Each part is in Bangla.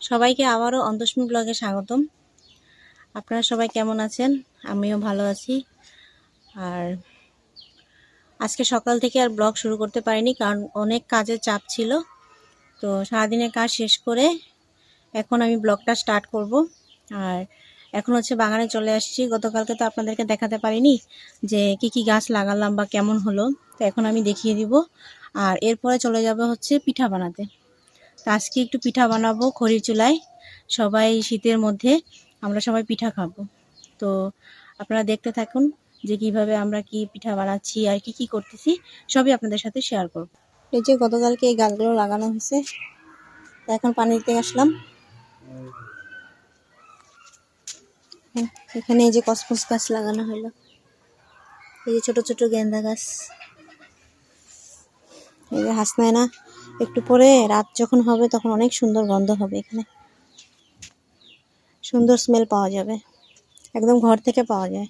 সবাইকে আবারও অন্তস্মি ব্লগে স্বাগতম। আপনারা সবাই কেমন আছেন? আমিও ভালো আছি। আর আজকে সকাল থেকে আর ব্লগ শুরু করতে পারিনি, কারণ অনেক কাজের চাপ ছিল। তো সারাদিনের কাজ শেষ করে এখন আমি ব্লগটা স্টার্ট করব। আর এখন হচ্ছে বাগানে চলে আসছি। গতকালকে তো আপনাদেরকে দেখাতে পারিনি যে কি কি গাছ লাগালাম বা কেমন হলো। তো এখন আমি দেখিয়ে দিব। আর এরপরে চলে যাব হচ্ছে পিঠা বানাতে। আজকে একটু পিঠা বানাবো খড়ির চুলায়। সবাই শীতের মধ্যে আমরা সবাই পিঠা খাব। তো আপনারা দেখতে থাকুন যে কীভাবে আমরা কি পিঠা বানাচ্ছি আর কি কি করতেছি, সবই আপনাদের সাথে শেয়ার করব। এই যে গতকালকে এই গাছগুলো লাগানো হয়েছে, এখন পানি দিতে আসলাম। এখানে এই যে কসমস গাছ লাগানো হলো। এই যে ছোট ছোট গেন্দা গাছ। এই যে হাসনায়না একটু পরে রাত যখন হবে, তখন অনেক সুন্দর গন্ধ হবে এখানে। সুন্দর স্মেল পাওয়া যাবে। একদম ঘর থেকে পাওয়া যায়।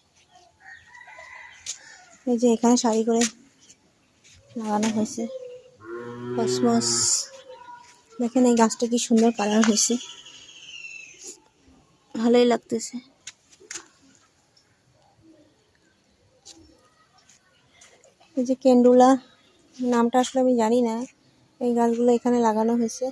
এই যে এখানে শাড়ি করে লাগানো হয়েছে। কসমস। দেখেন এই গাছটা কি সুন্দর কালার হয়েছে। ভালোই লাগতেছে। এই যে কেন্ডুলা, নামটা আসলে আমি জানি না। এই গাছগুলো এখানে লাগানো হয়েছে।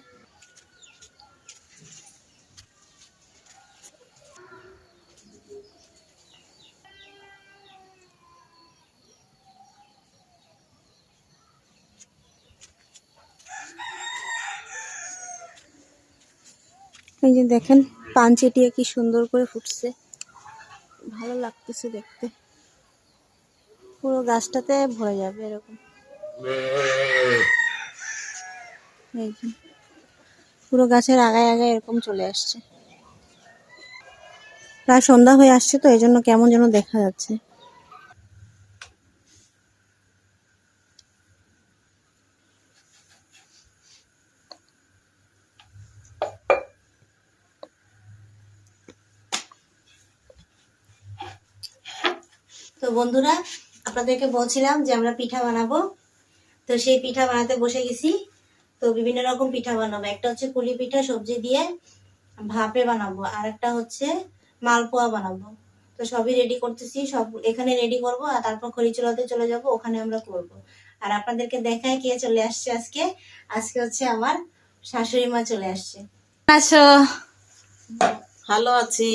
এই যে দেখেন, পান চেটিয়া কি সুন্দর করে ফুটছে। ভালো লাগতেছে দেখতে। পুরো গাছটাতে ভরে যাবে এরকম। পুরো গাছের আগায় আগায় এরকম চলে আসছে। প্রায় সন্ধ্যা হয়ে আসছে তো, এই জন্য কেমন যেন দেখা যাচ্ছে। তো বন্ধুরা, আপনাদেরকে বলছিলাম যে আমরা পিঠা বানাবো। তো সেই পিঠা বানাতে বসে গেছি। তো বিভিন্ন রকম পিঠা বানাবো। একটা হচ্ছে পুলি পিঠা সবজি দিয়ে ভাপে বানাবো। আর একটা হচ্ছে মালপোয়া বানাবো। তো সবই রেডি করতেছি সব এখানে রেডি করব আর তারপর খড়িচুলাতে চলে যাব ওখানে আমরা করব। আর আপনাদেরকে দেখায় কে চলে আসছে আজকে? আজকে হচ্ছে আমার শাশুড়ি মা চলে আসছে। আছো? ভালো আছি।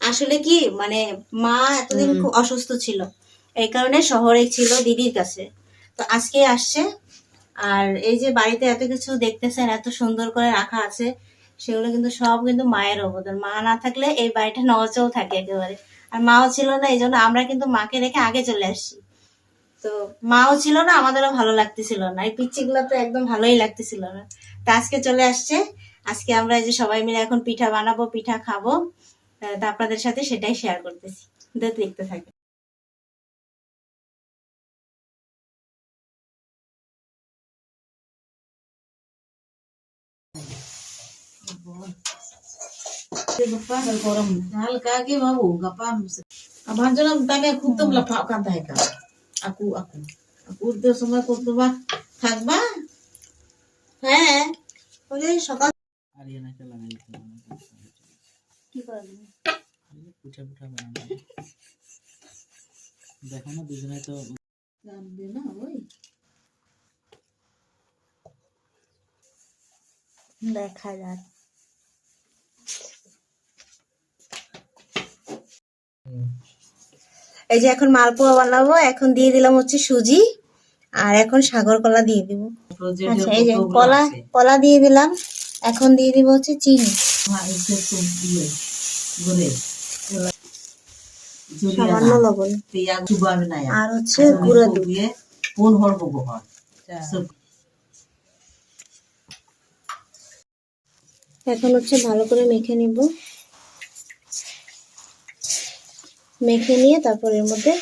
আসলে কি মানে মা এতদিন খুব অসুস্থ ছিল। এই কারণে শহরে ছিল দিদির কাছে। তো আজকে আসছে আর এই যে বাড়িতে এত কিছু দেখতেছেন, এত সুন্দর করে রাখা আছে, সেগুলো কিন্তু সব কিন্তু মায়ের অবদান। মা না থাকলে এই বাড়িটা নচল থাকে একেবারে। আর মাও ছিল না, এই জন্য আমরা কিন্তু মাকে রেখে আগে চলে আসছি। তো মাও ছিল না, আমাদেরও ভালো লাগতেছিল না। এই পিচ্ছিগুলো তো একদম ভালোই লাগতেছিল না। তা আজকে চলে আসছে। আজকে আমরা এই যে সবাই মিলে এখন পিঠা বানাবো, পিঠা খাব। তা আপনাদের সাথে সেটাই শেয়ার করতেছি। দেখতে দেখতে হালকা আগে বাবু গাপা আমার জন্য তাকে খুব তো লাফা কান্দা হয় কা আকু আকু আকু তো সময় করতে বা থাকবা হ্যাঁ ওই সকাল আরিয়ানাকে লাগাই কি করবেন পিঠা দেখো না দুজনে তো জানবে না ওই দেখা যাক এই যে এখন মালপোয়া বানাবো এখন দিয়ে দিলাম হচ্ছে সুজি আর এখন সাগর কলা দিয়ে দিব। আচ্ছা এই যে কলা কলা দিয়ে দিলাম এখন দিয়ে দিব হচ্ছে চিনি। সামান্য লবণ। না আর হচ্ছে গুঁড়ো দিয়ে কোন হরব গোহর এখন হচ্ছে ভালো করে মেখে নিব। মেখে নিয়ে তারপর এর মধ্যে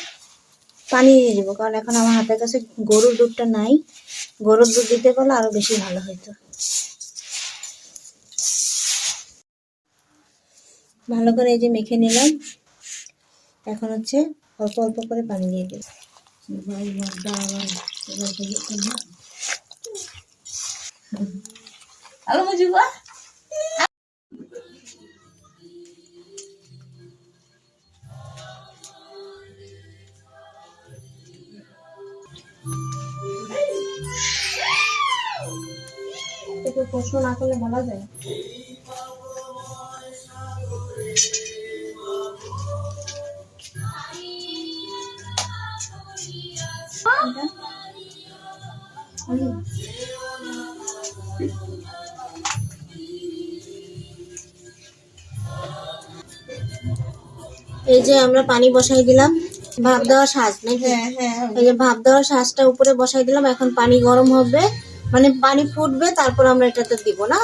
পানি দিয়ে দিব। কারণ এখন আমার হাতের কাছে গরুর দুধটা নাই। গরুর দুধ দিতে পারলে আরও বেশি ভালো হতো ভালো করে এই যে মেখে নিলাম। এখন হচ্ছে অল্প অল্প করে পানি দিয়ে দেব। আলো মুজিবা থেকে প্রশ্ন না করলে বলা যায়? এই যে আমরা পানি বসাই দিলাম ভাপ দেওয়া সাজ নাকি? হ্যাঁ হ্যাঁ এই যে ভাপ দেওয়ার শাঁসটা উপরে বসাই দিলাম এখন পানি গরম হবে। মানে পানি ফুটবে তারপর আমরা এটাতে দিব না?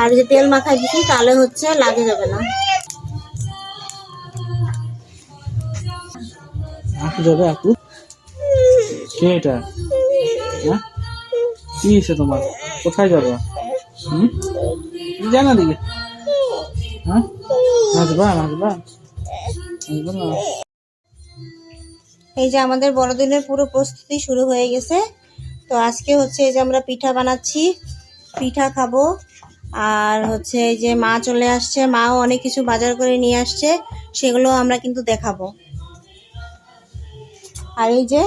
আর যে তেল মাখাই দিচ্ছি তাহলে হচ্ছে লাগে যাবে না। আপু যাবে আপু কে এটা? হ্যাঁ? কি তোমার? কোথায় যাবে? হুম? জানা দিকে হ্যাঁ? নাচবা নাচবা। নাচবা না। এই যে আমাদের বড়দিনের পুরো প্রস্তুতি শুরু হয়ে গেছে। তো আজকে হচ্ছে এই যে আমরা পিঠা বানাচ্ছি, পিঠা খাব। আর হচ্ছে এই যে মা চলে আসছে, মাও অনেক কিছু বাজার করে নিয়ে আসছে, সেগুলো আমরা কিন্তু দেখাবো। আর এই যে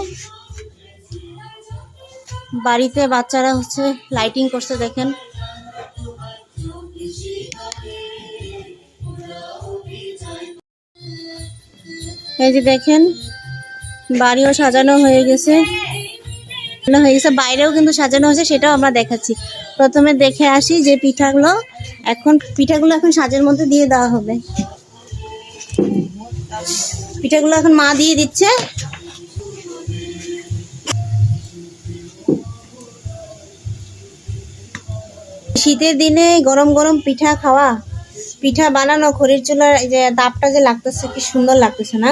বাড়িতে বাচ্চারা হচ্ছে লাইটিং করছে, দেখেন। এই যে দেখেন, বাড়িও সাজানো হয়ে গেছে। হয়ে গেছে বাইরেও কিন্তু সাজানো হয়েছে, সেটাও আমরা দেখাচ্ছি। প্রথমে দেখে আসি যে পিঠাগুলো, এখন পিঠাগুলো এখন সাজের মধ্যে দিয়ে দেওয়া হবে। পিঠাগুলো এখন মা দিয়ে দিচ্ছে। শীতের দিনে গরম গরম পিঠা খাওয়া, পিঠা বানানো, খড়ির চুলার যে তাপটা যে লাগতেছে, কি সুন্দর লাগতেছে না?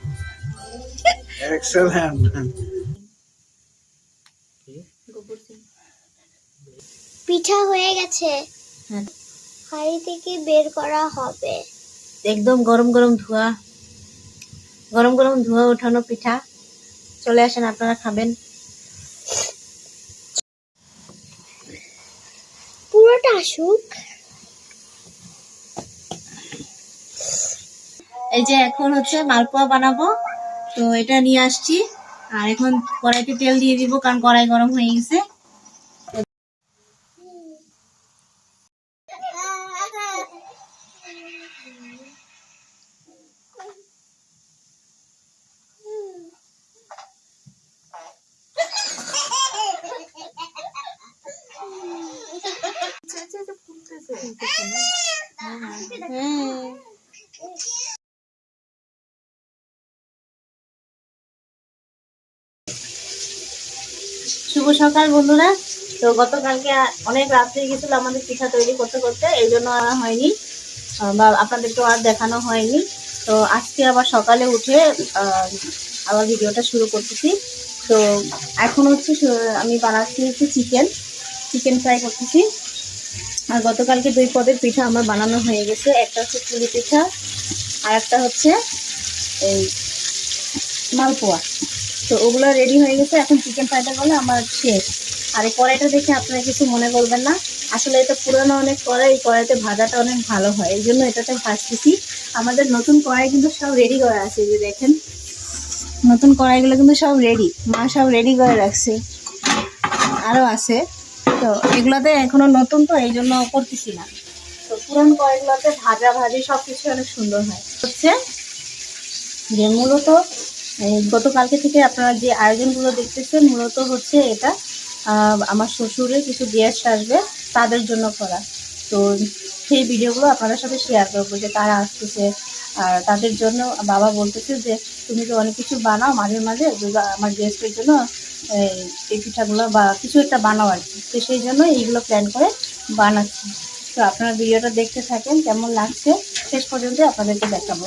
এক্সেলেন্ট পিঠা হয়ে গেছে। হ্যাঁ। হাড়ি থেকে বের করা হবে। একদম গরম গরম ধোয়া। গরম গরম ধোয়া ওঠানো পিঠা। চলে আসেন আপনারা খাবেন। পুরোটা আসুক। এই যে এখন হচ্ছে মালপোয়া বানাবো। তো এটা নিয়ে আসছি। আর এখন কড়াইতে তেল দিয়ে দিব, কারণ কড়াই গরম হয়ে গেছে। সকাল, বন্ধুরা। তো গতকালকে অনেক রাত হয়ে গেছিল আমাদের পিঠা তৈরি করতে করতে, এই জন্য আর হয়নি। বা আপনাদেরকেও আর দেখানো হয়নি। তো আজকে আবার সকালে উঠে আবার ভিডিওটা শুরু করতেছি। তো এখন হচ্ছে আমি বানাচ্ছি হচ্ছে চিকেন। চিকেন ফ্রাই করতেছি। আর গতকালকে দুই পদের পিঠা আমার বানানো হয়ে গেছে। একটা হচ্ছে পুলি পিঠা, আর একটা হচ্ছে এই মালপোয়া। তো ওগুলো রেডি হয়ে গেছে। এখন চিকেন ফ্রাইটা করলে আমার শেষ। আর এই কড়াইটা দেখে আপনারা কিছু মনে করবেন না। আসলে এটা পুরানো অনেক কড়াই, এই কড়াইতে ভাজাটা অনেক ভালো হয়। এই জন্য এটাতে ভাজতেছি। আমাদের নতুন কড়াই কিন্তু সব রেডি করা আছে যে দেখেন। নতুন কড়াইগুলো কিন্তু সব রেডি মা সব রেডি করে রাখছে। আরও আছে। তো এগুলোতে এখনও নতুন তো, এই জন্য করতেছি না। তো পুরান কড়াইগুলোতে ভাজা ভাজি সব কিছু অনেক সুন্দর হয়। হচ্ছে যে মূলত গতকালকে থেকে আপনারা যে আয়োজনগুলো দেখতেছেন, মূলত হচ্ছে এটা আমার শ্বশুরের কিছু গেস্ট আসবে তাদের জন্য করা। তো সেই ভিডিওগুলো আপনাদের সাথে শেয়ার করব যে তারা আসতেছে আর তাদের জন্য বাবা বলতেছে যে, তুমি তো অনেক কিছু বানাও মাঝে মাঝে আমার গেস্টের জন্য এই পিঠাগুলো বা কিছু একটা বানাও আর কি। তো সেই জন্য এইগুলো প্ল্যান করে বানাচ্ছি। তো আপনারা ভিডিওটা দেখতে থাকেন, কেমন লাগছে, শেষ পর্যন্ত আপনাদেরকে দেখাবো।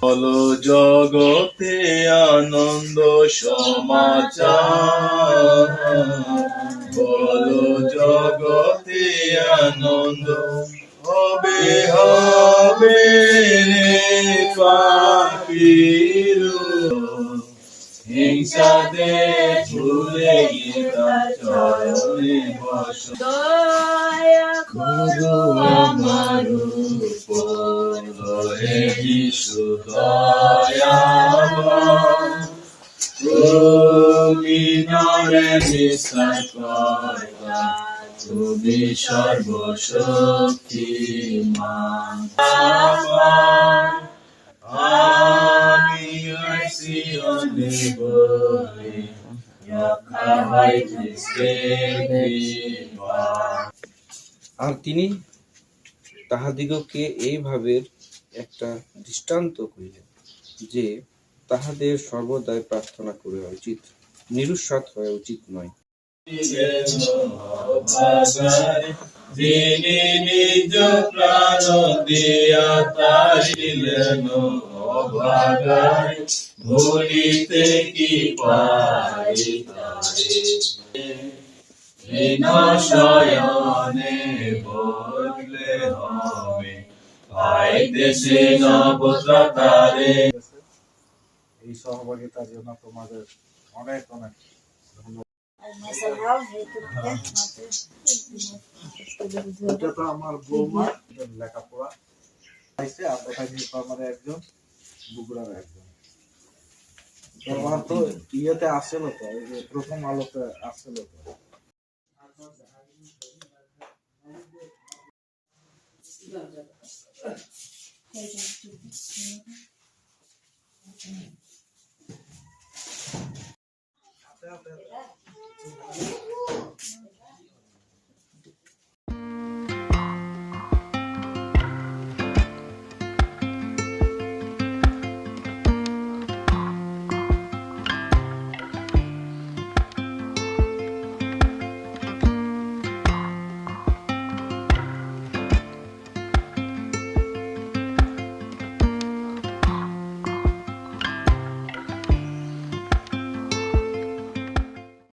বলো জগতে আনন্দ সমাচার। বলো জগতে আনন্দ নরে বিশ্বাস তুমি সর্বশক্তিমান আমি আর তিনি তাহাদিগকে এইভাবে একটা দৃষ্টান্ত করিলেন যে তাহাদের সর্বদাই প্রার্থনা করা উচিত। নিরুৎসাত হওয়া উচিত নয়। যিনি নিজ প্রাণ দিয়া তারিলেন অভাগায় ভুলিতে কি পারি তারে শয়নে বললে হবে। পাইতেছে নবতারে এই সহভাগিতার জন্য তোমাদের অনেক অনেক এটা তো আমার লেখাপড়া। পাইছে আর নীলফামারে একজন, বগুড়ার একজন। ইয়েতে আসছিল তো প্রথম আলোতে আসছিল তো। 不要，不要。